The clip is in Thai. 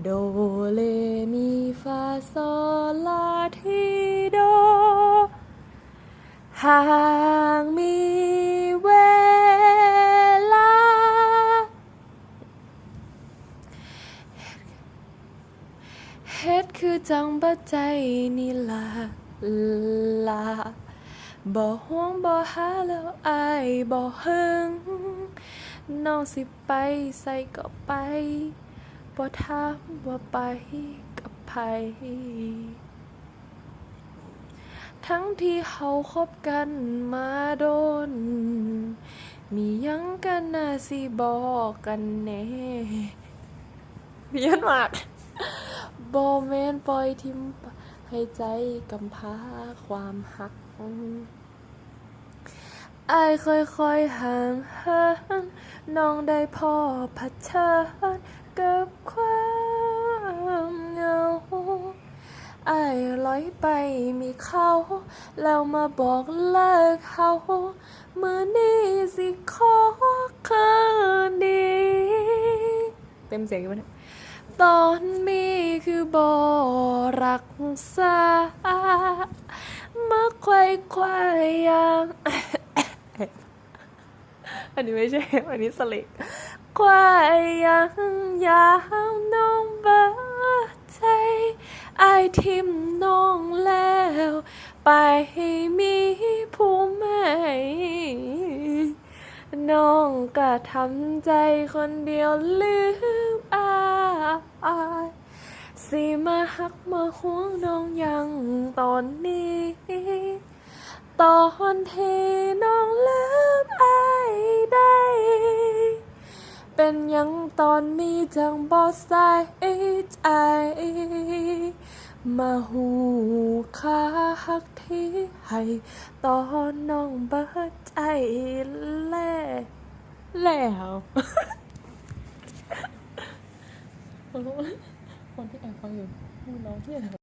โดเลมีฟาโซลาทีโด หากมีเวลา เฮ็ดคือจังบ่ใจนี่ล่ะลาบ่ห่วงบ่หาแล้วอายบ่หึงน้องสิไปใส่ก็ไป บ่ถามว่าไปกับไผทั้งที่เฮาคบกันมาโดน มีหยังกันน่าสิบอกกันแน่เพี้ยนมากบ่แม่นปล่อยทิมให้ใจกำพร้าความหักอายค่อยๆห่างเหินน้องได้พอเผชิญ กับความเหงาไอายลอยไปมีเขาแล้วมาบอกเลิกเขามือนี้สิขอคืนดีเต็มเสียงอยู่ปะเนี่ยตอนมีคือบอรักษามาควายควายๆอย่าง อันนี้ไม่ใช่ อันนี้สลิกควายยังยาวน้องเบิดใจไอทิมน้องแล้ว ไปมีผู้ใหม่น้องก็ทำใจคนเดียวลืมอายสิมาหักมาห่วงน้องยังตอนนี้ ตอนที่น้องแลืม เป็นยังตอนมีจังบ่ใส่ใจมาหูคาหักที่ให้ตอนน้องเบิดใจแล้วแล้วคนที่แอบฟังอยู่น้องที่แอบ